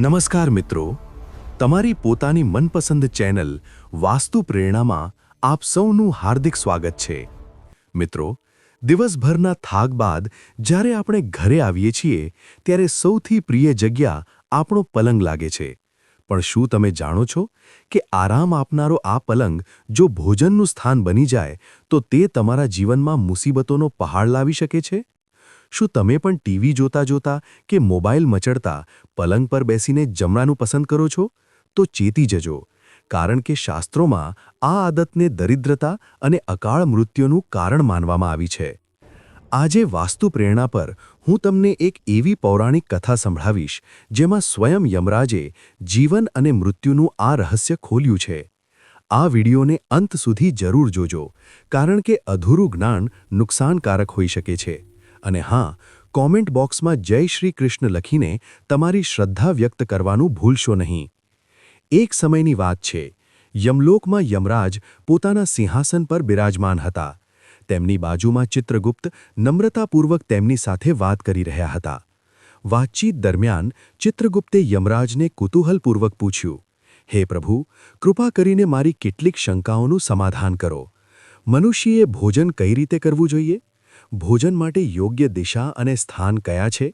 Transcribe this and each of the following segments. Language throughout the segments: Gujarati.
નમસ્કાર મિત્રો. તમારી પોતાની મનપસંદ ચેનલ વાસ્તુ પ્રેરણામાં આપ સૌનું હાર્દિક સ્વાગત છે. મિત્રો, દિવસભરના થાક બાદ જ્યારે આપણે ઘરે આવીએ છીએ, ત્યારે સૌથી પ્રિય જગ્યા આપણો પલંગ લાગે છે. પણ શું તમે જાણો છો કે આરામ આપનારો આ પલંગ જો ભોજનનું સ્થાન બની જાય, તો તે તમારા જીવનમાં મુસીબતોનો પહાડ લાવી શકે છે? શું તમે પણ ટીવી જોતા જોતા કે મોબાઈલ મચડતા પલંગ પર બેસીને જમવાનું પસંદ કરો છો? તો ચેતી જજો, કારણ કે શાસ્ત્રોમાં આ આદતને દરિદ્રતા અને અકાળ મૃત્યુનું કારણ માનવામાં આવી છે. આજે વાસ્તુ પ્રેરણા પર હું તમને એક એવી પૌરાણિક કથા સંભળાવીશ, જેમાં સ્વયં યમરાજે જીવન અને મૃત્યુનું આ રહસ્ય ખોલ્યું છે. આ વિડીયોને અંત સુધી જરૂર જોજો, કારણ કે અધૂરું જ્ઞાન નુકસાનકારક હોઈ શકે છે. અને હા, કોમેન્ટ બોક્સમાં જય શ્રી કૃષ્ણ લખીને તમારી શ્રદ્ધા વ્યક્ત કરવાનું ભૂલશો નહીં. એક સમયની વાત છે, યમલોકમાં યમરાજ પોતાના સિંહાસન પર બિરાજમાન હતા. તેમની બાજુમાં ચિત્રગુપ્ત નમ્રતાપૂર્વક તેમની સાથે વાત કરી રહ્યા હતા. વાતચીત દરમિયાન ચિત્રગુપ્તે યમરાજને કુતૂહલપૂર્વક પૂછ્યું, હે પ્રભુ, કૃપા કરીને મારી કેટલીક શંકાઓનું સમાધાન કરો. મનુષ્યએ ભોજન કઈ રીતે કરવું જોઈએ? ભોજન માટે યોગ્ય દિશા અને સ્થાન કયા છે?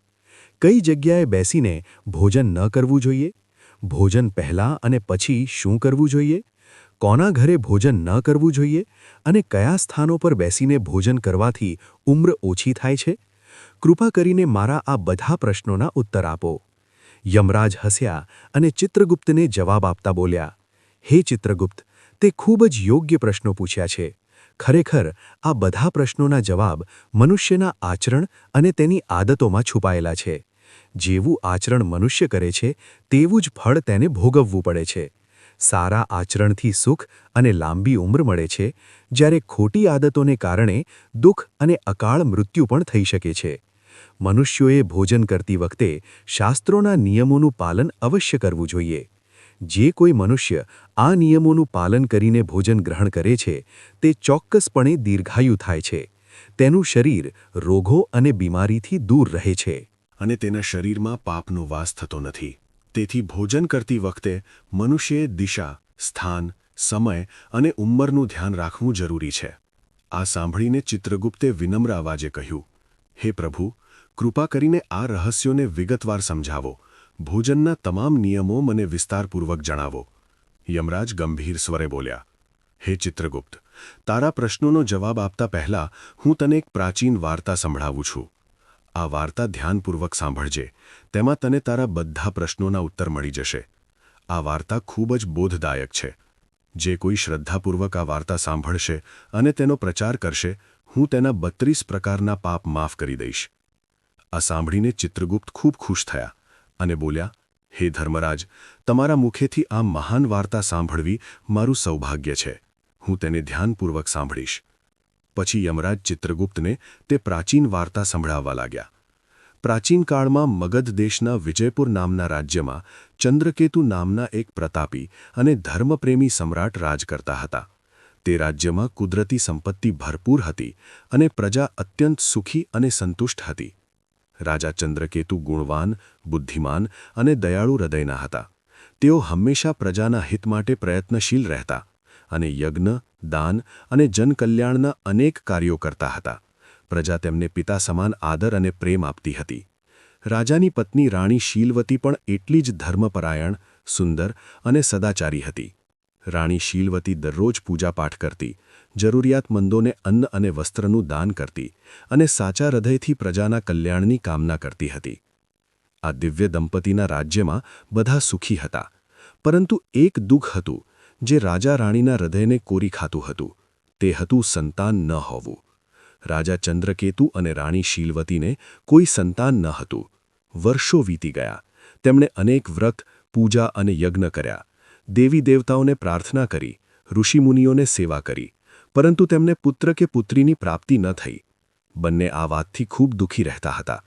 કઈ જગ્યાએ બેસીને ભોજન ન કરવું જોઈએ? ભોજન પહેલાં અને પછી શું કરવું જોઈએ? કોના ઘરે ભોજન ન કરવું જોઈએ? અને કયા સ્થાનો પર બેસીને ભોજન કરવાથી ઉમ્ર ઓછી થાય છે? કૃપા કરીને મારા આ બધા પ્રશ્નોના ઉત્તર આપો. યમરાજ હસ્યા અને ચિત્રગુપ્તને જવાબ આપતા બોલ્યા, હે ચિત્રગુપ્ત, તે ખૂબ જ યોગ્ય પ્રશ્નો પૂછ્યા છે. ખરેખર આ બધા પ્રશ્નોના જવાબ મનુષ્યના આચરણ અને તેની આદતોમાં છુપાયેલા છે. જેવું આચરણ મનુષ્ય કરે છે, તેવું જ ફળ તેને ભોગવવું પડે છે. સારા આચરણથી સુખ અને લાંબી ઉંમર મળે છે, જ્યારે ખોટી આદતોને કારણે દુઃખ અને અકાળ મૃત્યુ પણ થઈ શકે છે. મનુષ્યોએ ભોજન કરતી વખતે શાસ્ત્રોના નિયમોનું પાલન અવશ્ય કરવું જોઈએ. જે કોઈ મનુષ્ય આ નિયમોનું પાલન કરીને ભોજન ગ્રહણ કરે છે, તે ચોક્કસપણે દીર્ઘાયુ થાય છે. તેનું શરીર રોગો અને બીમારીથી દૂર રહે છે. અને તેના શરીરમાં પાપનો વાસ થતો નથી. તેથી ભોજન કરતી વખતે મનુષ્યએ દિશા, સ્થાન, સમય અને ઉંમરનું ધ્યાન રાખવું જરૂરી છે. આ સાંભળીને ચિત્રગુપ્તે વિનમ્ર અવાજે કહ્યું, હે પ્રભુ, કૃપા કરીને આ રહસ્યોને વિગતવાર સમજાવો. ભોજનના તમામ નિયમો મને વિસ્તારપૂર્વક જણાવો. યમરાજ ગંભીર સ્વરે બોલ્યા, હે ચિત્રગુપ્ત, તારા પ્રશ્નોનો જવાબ આપતા પહેલા હું તને એક પ્રાચીન વાર્તા સંભળાવું છું. આ વાર્તા ધ્યાનપૂર્વક સાંભળજે, તેમાં તને તારા બધા પ્રશ્નોના ઉત્તર મળી જશે. આ વાર્તા ખૂબ જ બોધદાયક છે. જે કોઈ શ્રદ્ધાપૂર્વક આ વાર્તા સાંભળશે અને તેનો પ્રચાર કરશે, હું તેના બત્રીસ પ્રકારના પાપ માફ કરી દઈશ. આ સાંભળીને ચિત્રગુપ્ત ખૂબ ખુશ થયા. અને બોલ્યા, હે ધર્મરાજ, તમારા મુખેથી આ મહાન વાર્તા સાંભળવી મારું સૌભાગ્ય છે. હું તેને ધ્યાનપૂર્વક સાંભળીશ. પછી યમરાજ ચિત્રગુપ્તને તે પ્રાચીન વાર્તા સંભળાવવા લાગ્યા. પ્રાચીન કાળમાં મગધ દેશના વિજયપુર નામના રાજ્યમાં ચંદ્રકેતુ નામના એક પ્રતાપી અને ધર્મપ્રેમી સમ્રાટ રાજ કરતા હતા. તે રાજ્યમાં કુદરતી સંપત્તિ ભરપૂર હતી અને પ્રજા અત્યંત સુખી અને સંતુષ્ટ હતી. રાજા ચંદ્રકેતુ ગુણવાન, બુદ્ધિમાન અને દયાળુ હૃદયના હતા. તેઓ હંમેશા પ્રજાના હિત માટે પ્રયત્નશીલ રહેતા અને યજ્ઞ, દાન અને જનકલ્યાણના અનેક કાર્યો કરતા હતા. પ્રજા તેમને પિતા સમાન આદર અને પ્રેમ આપતી હતી. રાજાની પત્ની રાણી શીલવતી પણ એટલી જ ધર્મપરાયણ, સુંદર અને સદાચારી હતી. રાણી શીલવતી દરરોજ પૂજાપાઠ કરતી જરૂરિયાતમંદોને અન્ન અને વસ્ત્રનું દાન કરતી અને સાચા હૃદયથી પ્રજાના કલ્યાણની કામના કરતી હતી. આ દિવ્ય દંપતીના રાજ્યમાં બધા સુખી હતા, પરંતુ એક દુઃખ હતું જે રાજા રાણીના હૃદયને કોરી ખાતું હતું. તે હતું સંતાન ન હોવું. રાજા ચંદ્રકેતુ અને રાણી શીલવતીને કોઈ સંતાન ન હતું. વર્ષો વીતી ગયા. તેમણે અનેક વ્રત, પૂજા અને યજ્ઞ કર્યા. દેવી દેવતાઓને પ્રાર્થના કરી, ઋષિમુનિઓને સેવા કરી. પરંતુ તેમને પુત્ર કે પુત્રીની પ્રાપ્તિ ન થઈ. બંને આ વાતથી ખૂબ દુઃખી રહેતા હતા.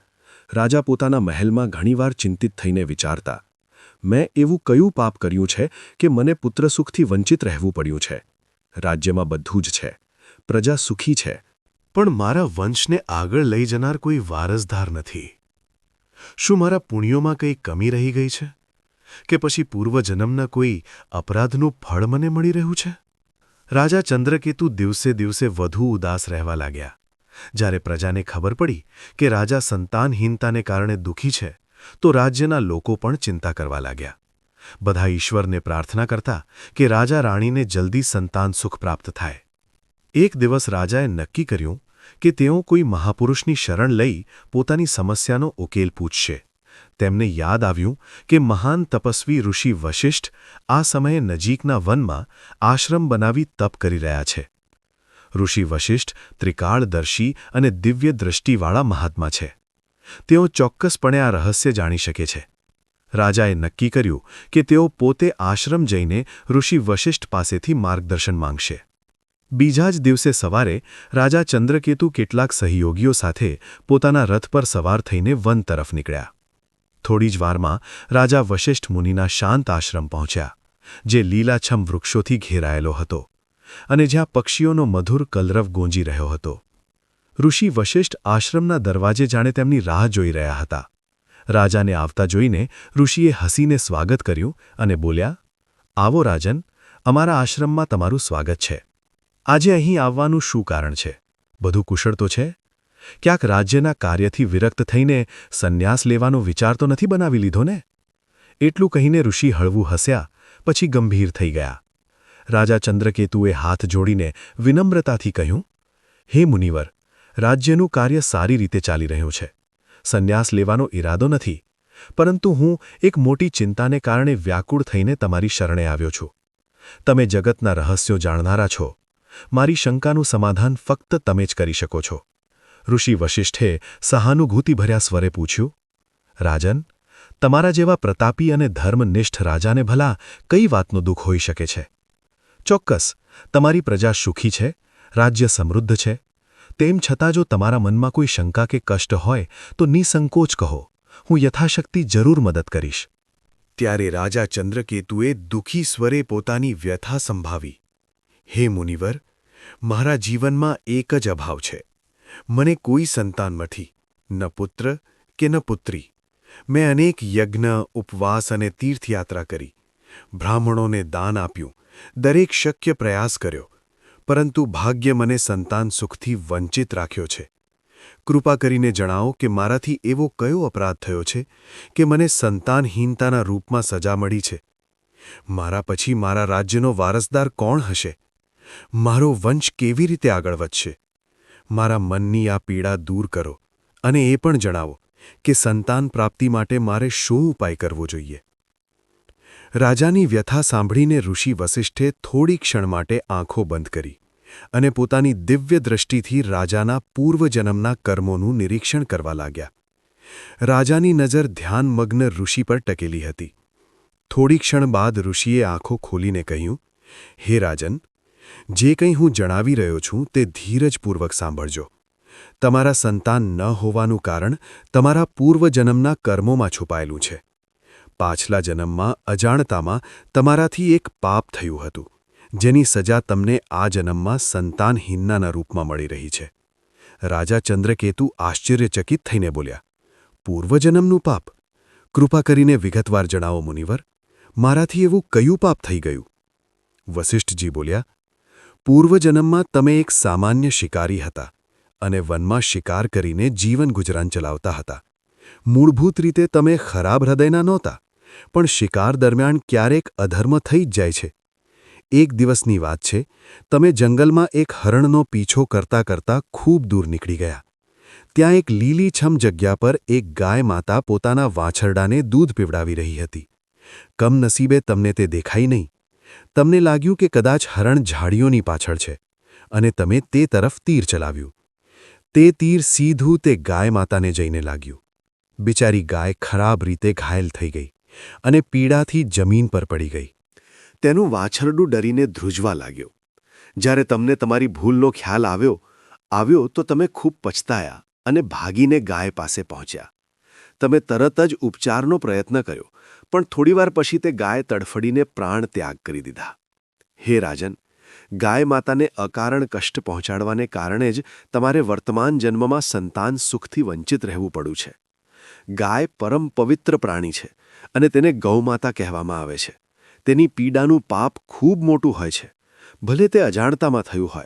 રાજા પોતાના મહેલમાં ઘણીવાર ચિંતિત થઈને વિચારતા, મેં એવું કયું પાપ કર્યું છે કે મને પુત્રસુખથી વંચિત રહેવું પડ્યું છે? રાજ્યમાં બધું જ છે. પ્રજા સુખી છે. પણ મારા વંશને આગળ લઈ જનાર કોઈ વારસદાર નથી. શું મારા પુણ્યોમાં કંઈ કમી રહી ગઈ છે? કે પછી પૂર્વજન્મના કોઈ અપરાધનું ફળ મને મળી રહ્યું છે? રાજા ચંદ્રકેતુ દિવસે દિવસે વધુ ઉદાસ રહેવા લાગ્યા. જ્યારે પ્રજાને ખબર પડી કે રાજા સંતાનહીનતાને કારણે દુઃખી છે, તો રાજ્યના લોકો પણ ચિંતા કરવા લાગ્યા. બધા ઈશ્વરને પ્રાર્થના કરતા કે રાજા રાણીને જલ્દી સંતાન સુખ પ્રાપ્ત થાય. એક દિવસ રાજાએ નક્કી કર્યું કે તેઓ કોઈ મહાપુરુષની શરણ લઈ પોતાની સમસ્યાનો ઉકેલ પૂછશે. તેમને યાદ આવ્યું કે મહાન તપસ્વી ઋષિ વશિષ્ઠ આ સમયે નજીકના વનમાં આશ્રમ બનાવી તપ કરી રહ્યા છે. ઋષિ વશિષ્ઠ ત્રિકાળદર્શી અને દિવ્ય દ્રષ્ટિવાળા મહાત્મા છે. તેઓ ચોક્કસપણે આ રહસ્ય જાણી શકે છે. રાજાએ નક્કી કર્યું કે તેઓ પોતે આશ્રમ જઈને ઋષિ વશિષ્ઠ પાસેથી માર્ગદર્શન માંગશે. બીજા જ દિવસે સવારે રાજા ચંદ્રકેતુ કેટલાક સહયોગીઓ સાથે પોતાના રથ પર સવાર થઈને વન તરફ નીકળ્યા. થોડી જ વારમાં રાજા વશિષ્ઠ મુનિના શાંત આશ્રમ પહોંચ્યા, જે લીલાછમ વૃક્ષોથી ઘેરાયેલો હતો અને જ્યાં પક્ષીઓનો મધુર કલરવ ગૂંજી રહ્યો હતો. ઋષિ વશિષ્ઠ આશ્રમના દરવાજે જાણે તેમની રાહ જોઈ રહ્યા હતા. રાજાને આવતા જોઈને ઋષિએ હસીને સ્વાગત કર્યું અને બોલ્યા, આવો રાજન, અમારા આશ્રમમાં તમારું સ્વાગત છે. આજે અહીં આવવાનું શું કારણ છે? બધું કુશળ તો છે? ક્યાંક રાજ્યના કાર્યથી વિરક્ત થઈને સંન્યાસ લેવાનો વિચાર તો નથી બનાવી લીધો ને? એટલું કહીને ઋષિ હળવું હસ્યા, પછી ગંભીર થઈ ગયા. રાજા ચંદ્રકેતુએ હાથ જોડીને વિનમ્રતાથી કહ્યું, હે મુનિવર, રાજ્યનું કાર્ય સારી રીતે ચાલી રહ્યું છે. સંન્યાસ લેવાનો ઈરાદો નથી, પરંતુ હું એક મોટી ચિંતાને કારણે વ્યાકુળ થઈને તમારી શરણે આવ્યો છું. તમે જગતના રહસ્યો જાણનારા છો. મારી શંકાનું સમાધાન ફક્ત તમે જ કરી શકો છો. ઋષિ વશિષ્ઠે સહાનુભૂતિભર્યા સ્વરે પૂછ્યું, રાજન, તમારા જેવા પ્રતાપી અને ધર્મનિષ્ઠ રાજાને ભલા કઈ વાતનું દુઃખ હોઈ શકે છે? ચોક્કસ, તમારી પ્રજા સુખી છે, રાજ્ય સમૃદ્ધ છે. તેમ છતાં જો તમારા મનમાં કોઈ શંકા કે કષ્ટ હોય, તો નિસંકોચ કહો. હું યથાશક્તિ જરૂર મદદ કરીશ. ત્યારે રાજા ચંદ્રકેતુએ દુઃખી સ્વરે પોતાની વ્યથા સંભાવી. હે મુનિવર, મારા જીવનમાં એક જ અભાવ છે. મને કોઈ સંતાન નથી, ન પુત્ર કે ન પુત્રી. મેં અનેક યજ્ઞ, ઉપવાસ અને તીર્થયાત્રા કરી. બ્રાહ્મણોને દાન આપ્યું. દરેક શક્ય પ્રયાસ કર્યો. પરંતુ ભાગ્ય મને સંતાન સુખથી વંચિત રાખ્યો છે. કૃપા કરીને જણાવો કે મારાથી એવો કયો અપરાધ થયો છે કે મને સંતાનહીનતાના રૂપમાં સજા મળી છે? મારા પછી મારા રાજ્યનો વારસદાર કોણ હશે? મારો વંશ કેવી રીતે આગળ વધશે? મારા મનની આ પીડા દૂર કરો અને એ પણ જણાવો કે સંતાન પ્રાપ્તિ માટે મારે શું ઉપાય કરવો જોઈએ. રાજાની વ્યથા સાંભળીને ઋષિ વસિષ્ઠે થોડી ક્ષણ માટે આંખો બંધ કરી અને પોતાની દિવ્ય દ્રષ્ટિથી રાજાના પૂર્વજન્મના કર્મોનું નિરીક્ષણ કરવા લાગ્યા. રાજાની નજર ધ્યાનમગ્ન ઋષિ પર ટકેલી હતી. થોડી ક્ષણ બાદ ઋષિએ આંખો ખોલીને કહ્યું, હે રાજન જે કંઈ હું જણાવી રહ્યો છું તે ધીરજપૂર્વક સાંભળજો. તમારા સંતાન ન હોવાનું કારણ તમારા પૂર્વજન્મના કર્મોમાં છુપાયેલું છે. પાછલા જન્મમાં, અજાણતામાં તમારાથી એક પાપ થયું હતું, જેની સજા તમને આ જન્મમાં સંતાનહીનના રૂપમાં મળી રહી છે. રાજા ચંદ્રકેતુ આશ્ચર્યચકિત થઈને બોલ્યા, પૂર્વજન્મનું પાપ? કૃપા કરીને વિગતવાર જણાવો, મુનિવર. મારાથી એવું કયું પાપ થઈ ગયું? વસિષ્ઠજી બોલ્યા પૂર્વજન્મમાં તમે એક સામાન્ય શિકારી હતા અને વનમાં શિકાર કરીને જીવન ગુજરાન ચલાવતા હતા. મૂળભૂત રીતે તમે ખરાબ હૃદયના નહોતા, પણ શિકાર દરમિયાન ક્યારેક અધર્મ થઈ જ જાય છે. એક દિવસની વાત છે, તમે જંગલમાં એક હરણનો પીછો કરતા કરતા ખૂબ દૂર નીકળી ગયા. ત્યાં એક લીલીછમ જગ્યા પર એક ગાય માતા પોતાના વાછરડાને દૂધ પીવડાવી રહી હતી. કમનસીબે તમને તે દેખાઈ નહીં તમને લાગ્યું કે કદાચ હરણ ઝાડીઓની પાછળ છે અને તમે તે તરફ તીર ચલાવ્યું. તે તીર સીધું તે ગાય માતાને જઈને લાગ્યું. બિચારી ગાય ખરાબ રીતે ઘાયલ થઈ ગઈ અને પીડાથી જમીન પર પડી ગઈ. તેનું વાછરડું ડરીને ધ્રુજવા લાગ્યો. જ્યારે તમને તમારી ભૂલનો ખ્યાલ આવ્યો આવ્યો તો તમે ખૂબ પછતાયા અને ભાગીને ગાય પાસે પહોંચ્યા. તમે તરત જ ઉપચારનો પ્રયત્ન કર્યો. પણ થોડીવાર પછી તે ગાય તડફડીને પ્રાણ ત્યાગ કરી દીધા. હે રાજન, ગાય માતાને અકારણ કષ્ટ પહોંચાડવાને કારણે જ તમારે વર્તમાન જન્મમાં સંતાન સુખથી વંચિત રહેવું પડ્યું છે. ગાય પરમ પવિત્ર પ્રાણી છે અને તેને ગૌમાતા કહેવામાં આવે છે. તેની પીડાનું પાપ ખૂબ મોટું હોય છે. ભલે તે અજાણતામાં થયું હોય,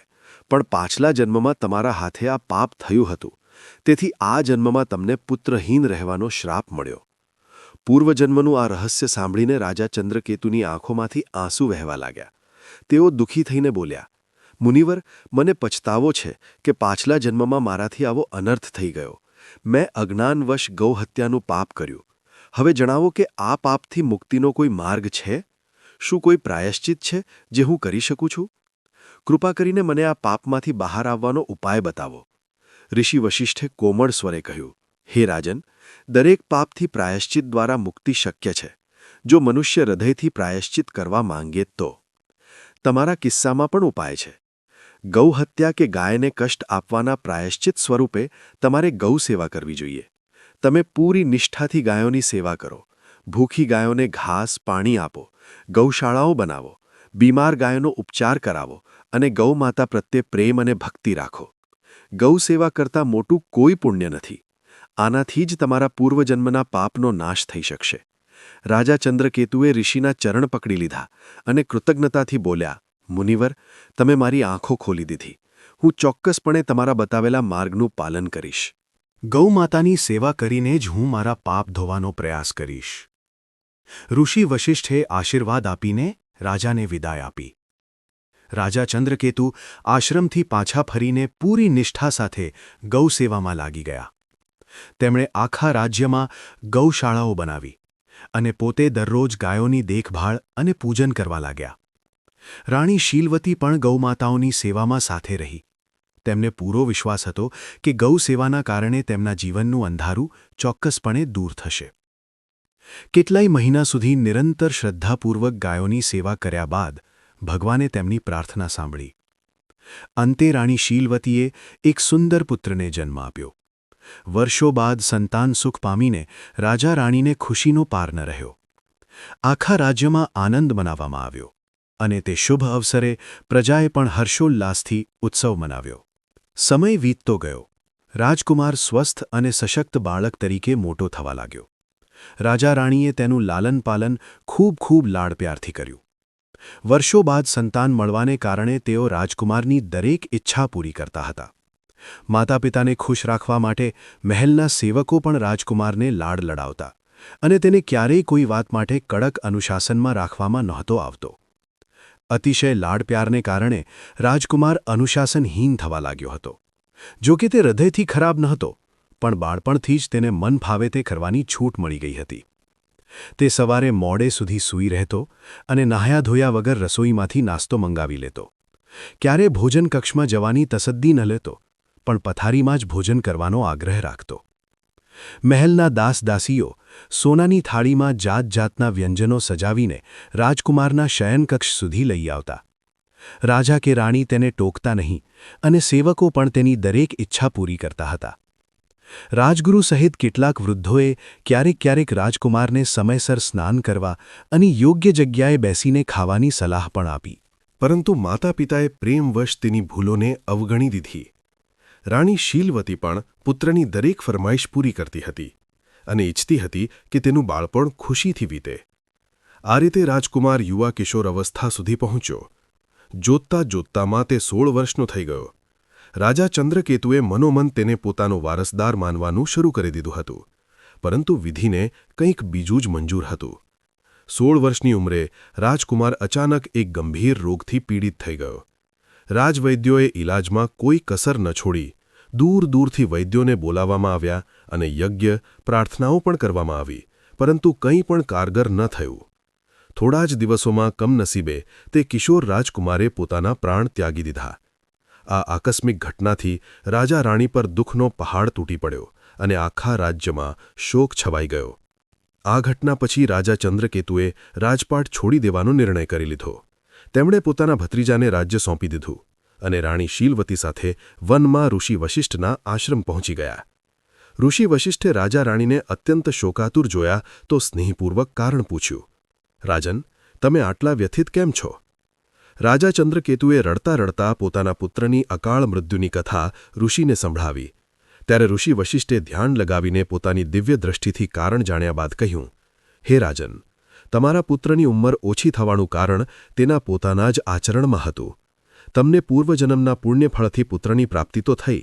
પણ પાછલા જન્મમાં તમારા હાથે આ પાપ થયું હતું. તેથી આ જન્મમાં તમને પુત્રહીન રહેવાનો શ્રાપ મળ્યો. પૂર્વજન્મનું આ રહસ્ય સાંભળીને રાજા ચંદ્રકેતુની આંખોમાંથી આંસુ વહેવા લાગ્યા. તેઓ દુઃખી થઈને બોલ્યા, મુનિવર, મને પછતાવો છે કે પાછલા જન્મમાં મારાથી આવો અનર્થ થઈ ગયો. મેં અજ્ઞાનવશ ગૌહત્યાનું પાપ કર્યું. હવે જણાવો કે આ પાપથી મુક્તિનો કોઈ માર્ગ છે? શું કોઈ પ્રાયશ્ચિત છે જે હું કરી શકું છું? કૃપા કરીને મને આ પાપમાંથી બહાર આવવાનો ઉપાય બતાવો. ઋષિ વશિષ્ઠે કોમળ સ્વરે કહ્યું હે રાજન, દરેક પાપથી પ્રાયશ્ચિત દ્વારા મુક્તિ શક્ય છે. જો મનુષ્ય હૃદયથી પ્રાયશ્ચિત કરવા માંગે તો. તમારા કિસ્સામાં પણ ઉપાય છે. ગૌહત્યા કે ગાયને કષ્ટ આપવાના પ્રાયશ્ચિત સ્વરૂપે તમારે ગૌ સેવા કરવી જોઈએ. તમે પૂરી નિષ્ઠાથી ગાયોની સેવા કરો. ભૂખી ગાયોને ઘાસ, પાણી આપો. ગૌશાળાઓ બનાવો. બીમાર ગાયોનો ઉપચાર કરાવો અને ગૌમાતા પ્રત્યે પ્રેમ અને ભક્તિ રાખો. ગૌ સેવા કરતાં મોટું કોઈ પુણ્ય નથી. આનાથી જ તમારા પૂર્વજન્મના પાપનો નાશ થઈ શકશે. રાજા ચંદ્રકેતુએ ઋષિના ચરણ પકડી લીધા અને કૃતજ્ઞતાથી બોલ્યા, મુનિવર, તમે મારી આંખો ખોલી દીધી. હું ચોક્કસપણે તમારા બતાવેલા માર્ગનું પાલન કરીશ. ગૌમાતાની સેવા કરીને જ હું મારા પાપ ધોવાનો પ્રયાસ કરીશ. ઋષિ વશિષ્ઠે આશીર્વાદ આપીને રાજાને વિદાય આપી. રાજા ચંદ્રકેતુ આશ્રમથી પાછા ફરીને પૂરી નિષ્ઠા સાથે ગૌસેવામાં લાગી ગયા. તેમણે આખા રાજ્યમાં ગૌશાળાઓ બનાવી અને પોતે દરરોજ ગાયોની દેખભાળ અને પૂજન કરવા લાગ્યા. રાણી શીલવતી પણ ગૌમાતાઓની સેવામાં સાથે રહી. તેમને પૂરો વિશ્વાસ હતો કે ગૌ સેવાના કારણે તેમના જીવનનું અંધારું ચોક્કસપણે દૂર થશે. કેટલાય મહિના સુધી નિરંતર શ્રદ્ધાપૂર્વક ગાયોની સેવા કર્યા બાદ ભગવાને તેમની પ્રાર્થના સાંભળી. અંતે રાણી શીલવતીએ એક સુંદર પુત્રને જન્મ આપ્યો. વર્ષો બાદ સંતાન સુખ પામીને રાજા રાણીને ખુશીનો પાર ન રહ્યો. આખા રાજ્યમાં આનંદ મનાવવામાં આવ્યો અને તે શુભ અવસરે પ્રજાએ પણ હર્ષોલ્લાસથી ઉત્સવ મનાવ્યો. સમય વીતતો ગયો. રાજકુમાર સ્વસ્થ અને સશક્ત બાળક તરીકે મોટો થવા લાગ્યો. રાજા રાણીએ તેનું લાલન પાલન ખૂબ ખૂબ લાડપ્યારથી કર્યું. વર્ષો બાદ સંતાન મળવાને કારણે તેઓ રાજકુમારની દરેક ઈચ્છા પૂરી કરતા હતા. માતા પિતાને ખુશ રાખવા માટે મહેલના સેવકો પણ રાજકુમારને લાડ લડાવતા અને તેને ક્યારેય કોઈ વાત માટે કડક અનુશાસનમાં રાખવામાં નહોતો આવતો. અતિશય લાડ પ્યારને કારણે રાજકુમાર અનુશાસનહીન થવા લાગ્યો હતો. જો કે તે હૃદયથી ખરાબ નહોતો, પણ બાળપણથી જ તેને મન ફાવે તે કરવાની છૂટ મળી ગઈ હતી. તે સવારે મોડે સુધી સૂઈ રહેતો અને નાહ્યા ધોયા વગર રસોઈમાંથી નાસ્તો મંગાવી લેતો. ક્યારે ભોજન કક્ષમાં જવાની તસદ્દી ન લેતો પણ પથારીમાં જ ભોજન કરવાનો આગ્રહ રાખતો. મહેલના દાસદાસીઓ સોનાની થાળીમાં જાત જાતના વ્યંજનો સજાવીને રાજકુમારના શયનકક્ષ સુધી લઈ આવતા. રાજા કે રાણી તેને ટોકતા નહીં અને સેવકો પણ તેની દરેક ઈચ્છા પૂરી કરતા હતા. રાજગુરુ સહિત કેટલાક વૃદ્ધોએ ક્યારેક ક્યારેક રાજકુમારને સમયસર સ્નાન કરવા અને યોગ્ય જગ્યાએ બેસીને ખાવાની સલાહ પણ આપી. પરંતુ માતા પિતાએ પ્રેમવશ તેની ભૂલોને અવગણી દીધી. રાણી શીલવતી પણ પુત્રની દરેક ફરમાઈશ પૂરી કરતી હતી અને ઈચ્છતી હતી કે તેનું બાળપણ ખુશીથી વીતે. આ રીતે રાજકુમાર યુવા કિશોર અવસ્થા સુધી પહોંચ્યો. જોતતા જોતતામાં તે સોળ વર્ષનો થઈ ગયો. રાજા ચંદ્રકેતુએ મનોમન તેને પોતાનો વારસદાર માનવાનું શરૂ કરી દીધું હતું, પરંતુ વિધિને કંઈક બીજું જ મંજૂર હતું. સોળ વર્ષની ઉંમરે રાજકુમાર અચાનક એક ગંભીર રોગથી પીડિત થઈ ગયો. રાજવૈદ્યોએ ઇલાજમાં કોઈ કસર ન છોડી દૂર દૂરથી વૈદ્યોને બોલાવવામાં આવ્યા અને યજ્ઞ, પ્રાર્થનાઓ પણ કરવામાં આવી, પરંતુ કંઈ પણ કારગર ન થયું. થોડા જ દિવસોમાં કમનસીબે તે કિશોર રાજકુમારે પોતાના પ્રાણ ત્યાગી દીધા. આ આકસ્મિક ઘટનાથી રાજા રાણી પર દુઃખનો પહાડ તૂટી પડ્યો અને આખા રાજ્યમાં શોક છવાઈ ગયો. આ ઘટના પછી રાજા ચંદ્રકેતુએ રાજપાટ છોડી દેવાનો નિર્ણય કરી લીધો. તેમણે પોતાના ભત્રીજાને રાજ્ય સોંપી દીધું. અને રાણી શીલવતી સાથે વનમાં ઋષિ વશિષ્ઠના આશ્રમ પહોંચી ગયા. ઋષિ વશિષ્ઠે રાજા રાણીને અત્યંત શોકાતુર જોયા તો સ્નેહપૂર્વક કારણ પૂછ્યું, રાજન, તમે આટલા વ્યથિત કેમ છો? રાજા ચંદ્રકેતુએ રડતા રડતા પોતાના પુત્રની અકાળ મૃત્યુની કથા ઋષિને સંભળાવી. ત્યારે ઋષિ વશિષ્ઠે ધ્યાન લગાવીને પોતાની દિવ્ય દ્રષ્ટિથી કારણ જાણ્યા બાદ કહ્યું, હે રાજન, તમારા પુત્રની ઉંમર ઓછી થવાનું કારણ તેના પોતાના જ આચરણમાં હતું. તમને પૂર્વજન્મના પુણ્યફળથી પુત્રની પ્રાપ્તિ તો થઈ,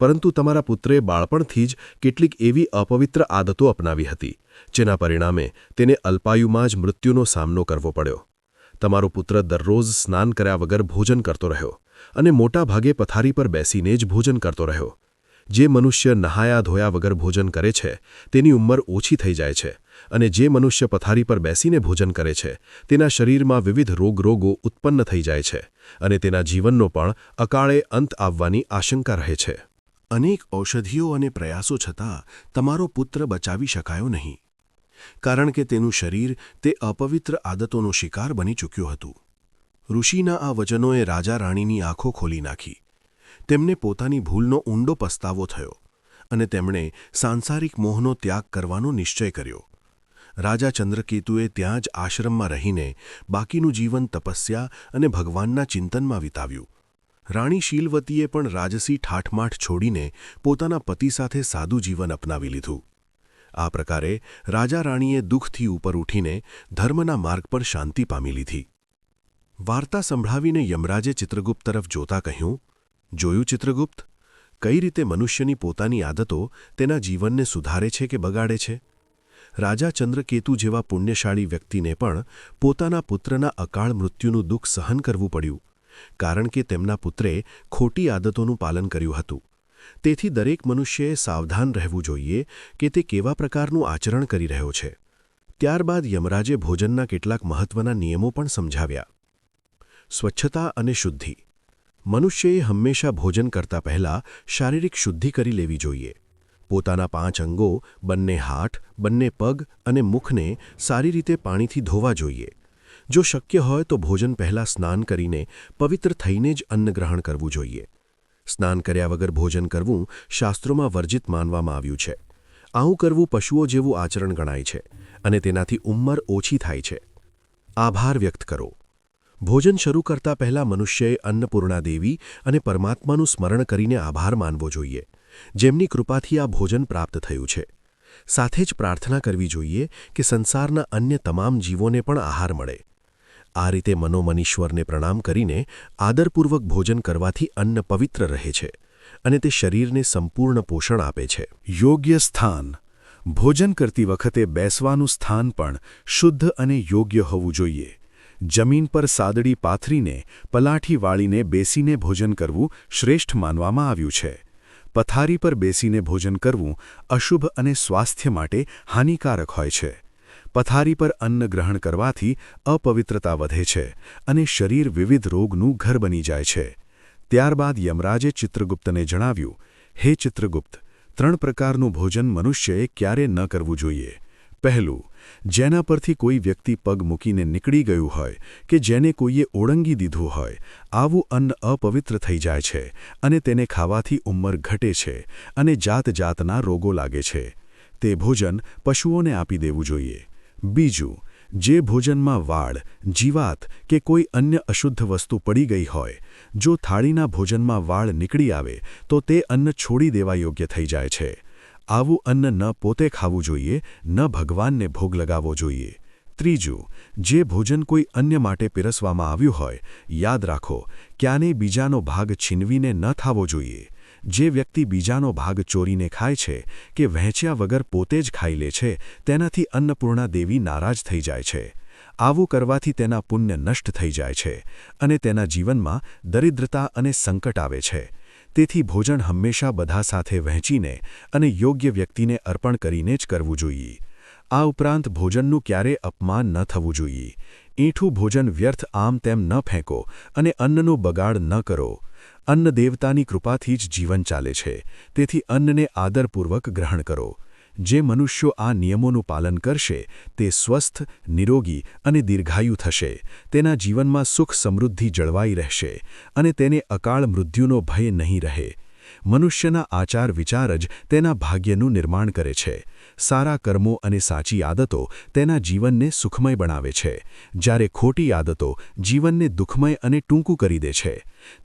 પરંતુ તમારા પુત્રે બાળપણથી જ કેટલીક એવી અપવિત્ર આદતો અપનાવી હતી, જેના પરિણામે તેને અલ્પાયુમાં જ મૃત્યુનો સામનો કરવો પડ્યો. તમારો પુત્ર દરરોજ સ્નાન કર્યા વગર ભોજન કરતો રહ્યો અને મોટા ભાગે પથારી પર બેસીને જ ભોજન કરતો રહ્યો. જે મનુષ્ય નહાયા ધોયા વગર ભોજન કરે છે, તેની ઉંમર ઓછી થઈ જાય છે અને જે મનુષ્ય પથારી પર બેસીને ભોજન કરે છે, તેના શરીરમાં વિવિધ રોગરોગો ઉત્પન્ન થઈ જાય છે અને તેના જીવનનો પણ અકાળે અંત આવવાની આશંકા રહે છે. અનેક ઔષધિઓ અને પ્રયાસો છતાં તમારો પુત્ર બચાવી શકાયો નહીં, કારણ કે તેનું શરીર તે અપવિત્ર આદતોનો શિકાર બની ચૂક્યું હતું. ઋષિના આ વચનોએ રાજા રાણીની આંખો ખોલી નાખી. તેમને પોતાની ભૂલનો ઊંડો પસ્તાવો થયો અને તેમણે સાંસારિક મોહનો ત્યાગ કરવાનો નિશ્ચય કર્યો. રાજા ચંદ્રકેતુએ ત્યાં જ આશ્રમમાં રહીને બાકીનું જીવન તપસ્યા અને ભગવાનના ચિંતનમાં વિતાવ્યું. રાણી શીલવતીએ પણ રાજસી ઠાઠમાઠ છોડીને પોતાના પતિ સાથે સાદું જીવન અપનાવી લીધું. આ પ્રકારે રાજા રાણીએ દુઃખથી ઉપર ઉઠીને ધર્મના માર્ગ પર શાંતિ પામી લીધી. વાર્તા સંભળાવીને યમરાજે ચિત્રગુપ્ત તરફ જોતા કહ્યું, જોયું ચિત્રગુપ્ત? કઈ રીતે મનુષ્યની પોતાની આદતો તેના જીવનને સુધારે છે કે બગાડે છે? રાજા ચંદ્રકેતુ જેવા પુણ્યશાળી વ્યક્તિને પણ પોતાના પુત્રના અકાળ મૃત્યુનું દુઃખ સહન કરવું પડ્યું, કારણ કે તેમના પુત્રે ખોટી આદતોનું પાલન કર્યું હતું. તેથી દરેક મનુષ્યએ સાવધાન રહેવું જોઈએ કે તે કેવા પ્રકારનું આચરણ કરી રહ્યો છે. ત્યારબાદ યમરાજે ભોજનના કેટલાક મહત્વના નિયમો પણ સમજાવ્યા. સ્વચ્છતા અને શુદ્ધિ. મનુષ્યએ હંમેશા ભોજન કરતા પહેલા શારીરિક શુદ્ધિ કરી લેવી જોઈએ. પોતાના પાંચ અંગો, બંને હાથ, બંને પગ અને મુખને સારી રીતે પાણીથી ધોવા જોઈએ. જો શક્ય હોય તો ભોજન પહેલાં સ્નાન કરીને પવિત્ર થઈને જ અન્ન ગ્રહણ કરવું જોઈએ. સ્નાન કર્યા વગર ભોજન કરવું શાસ્ત્રોમાં વર્જિત માનવામાં આવ્યું છે. આવું કરવું પશુઓ જેવું આચરણ ગણાય છે અને તેનાથી ઉંમર ઓછી થાય છે. આભાર વ્યક્ત કરો. ભોજન શરૂ કરતા પહેલા મનુષ્યએ અન્નપૂર્ણા દેવી અને પરમાત્માનું સ્મરણ કરીને આભાર માનવો જોઈએ. જેમની કૃપાથી આ ભોજન પ્રાપ્ત થયું છે. સાથે જ પ્રાર્થના કરવી જોઈએ કે સંસારના અન્ય તમામ જીવોને પણ આહાર મળે. આ રીતે મનોમનીશ્વરને પ્રણામ કરીને આદરપૂર્વક ભોજન કરવાથી અન્ન પવિત્ર રહે છે અને તે શરીરને સંપૂર્ણ પોષણ આપે છે. યોગ્ય સ્થાન. ભોજન કરતી વખતે બેસવાનું સ્થાન પણ શુદ્ધ અને યોગ્ય હોવું જોઈએ. જમીન પર સાદડી પાથરીને, પલાઠી વાળીને બેસીને ભોજન કરવું શ્રેષ્ઠ માનવામાં આવ્યું છે. પથારી પર બેસીને ભોજન કરવું અશુભ અને સ્વાસ્થ્ય માટે હાનિકારક હોય છે. પથારી પર અન્ન ગ્રહણ કરવાથી અપવિત્રતા વધે છે અને શરીર વિવિધ રોગનું ઘર બની જાય છે. ત્યારબાદ યમરાજે ચિત્રગુપ્તને જણાવ્યું, હે ચિત્રગુપ્ત, ત્રણ પ્રકારનું ભોજન મનુષ્યએ ક્યારે ન કરવું જોઈએ. પહેલું, જેના પરથી કોઈ વ્યક્તિ પગ મૂકીને નીકળી ગયું હોય કે જેને કોઈએ ઓળંગી દીધું હોય, આવું અન્ન અપવિત્ર થઈ જાય છે અને તેને ખાવાથી ઉંમર ઘટે છે અને જાત જાતના રોગો લાગે છે. તે ભોજન પશુઓને આપી દેવું જોઈએ. બીજું, જે ભોજનમાં વાળ, જીવાત કે કોઈ અન્ય અશુદ્ધ વસ્તુ પડી ગઈ હોય, જો થાળીના ભોજનમાં વાળ નીકળી આવે, તો તે અન્ન છોડી દેવા યોગ્ય થઈ જાય છે. આવું અન્ન ન પોતે ખાવું જોઈએ, ન ભગવાનને ભોગ લગાવવો જોઈએ. ત્રીજું, જે ભોજન કોઈ અન્ય માટે પીરસવામાં આવ્યું હોય, યાદ રાખો, ક્યાંને બીજાનો ભાગ છીનવીને ન થાવો જોઈએ. જે વ્યક્તિ બીજાનો ભાગ ચોરીને ખાય છે કે વહેંચ્યા વગર પોતે જ ખાઈ લે છે, તેનાથી અન્નપૂર્ણા દેવી નારાજ થઈ જાય છે. આવું કરવાથી તેના પુણ્ય નષ્ટ થઈ જાય છે અને તેના જીવનમાં દરિદ્રતા અને સંકટ આવે છે. તેથી ભોજન હંમેશા બધા સાથે વહેંચીને અને યોગ્ય વ્યક્તિને અર્પણ કરીને જ કરવું જોઈએ. આ ઉપરાંત ભોજનનું ક્યારે અપમાન ન થવું જોઈએ. ઈંઠું ભોજન વ્યર્થ આમ તેમ ન ફેંકો અને અન્નનો બગાડ ન કરો. અન્ન દેવતાની કૃપાથી જ જીવન ચાલે છે. તેથી અન્નને આદરપૂર્વક ગ્રહણ કરો. જે મનુષ્યો આ નિયમોનું પાલન કરશે, તે સ્વસ્થ, નિરોગી અને દીર્ઘાયુ થશે. તેના જીવનમાં સુખ સમૃદ્ધિ જળવાઈ રહેશે અને તેને અકાળ મૃત્યુનો ભય નહીં રહે. મનુષ્યના આચાર વિચાર જ તેના ભાગ્યનું નિર્માણ કરે છે. સારા કર્મો અને સાચી આદતો તેના જીવનને સુખમય બનાવે છે. જ્યારે ખોટી આદતો જીવનને દુઃખમય અને ટૂંકું કરી દે છે,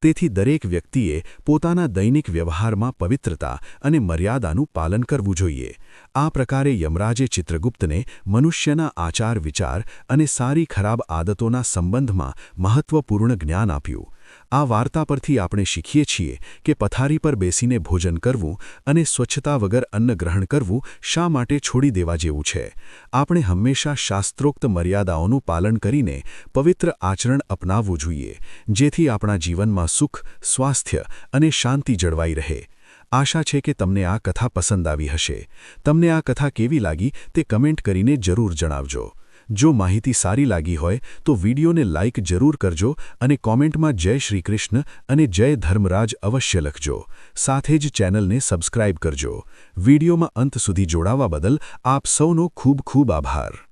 તેથી દરેક વ્યક્તિએ પોતાના દૈનિક વ્યવહારમાં પવિત્રતા અને મર્યાદાનું પાલન કરવું જોઈએ. આ પ્રકારે યમરાજે ચિત્રગુપ્તને મનુષ્યના આચાર વિચાર અને સારી ખરાબ આદતોના સંબંધમાં મહત્વપૂર્ણ જ્ઞાન આપ્યું. આ વાર્તા પરથી આપણે શીખીએ છીએ કે પથારી પર બેસીને ભોજન કરવું અને સ્વચ્છતા વગર અન્ન ગ્રહણ કરવું શા માટે છોડી દેવા જેવું છે. આપણે હંમેશા શાસ્ત્રોક્ત મર્યાદાઓનું પાલન કરીને પવિત્ર આચરણ અપનાવવું જોઈએ, જેથી આપણા જીવનમાં સુખ, સ્વાસ્થ્ય અને શાંતિ જળવાઈ રહે. આશા છે કે તમને આ કથા પસંદ આવી હશે. તમને આ કથા કેવી લાગી તે કમેન્ટ કરીને જરૂર જણાવજો. જો માહિતી સારી લાગી હોય, તો વિડીયોને લાઇક જરૂર કરજો અને કોમેન્ટમાં જય શ્રી કૃષ્ણ અને જય ધર્મરાજ અવશ્ય લખજો. સાથે જ ચેનલને સબસ્ક્રાઇબ કરજો. વિડીયોમાં અંત સુધી જોડાવા બદલ આપ સૌનો ખૂબ ખૂબ આભાર.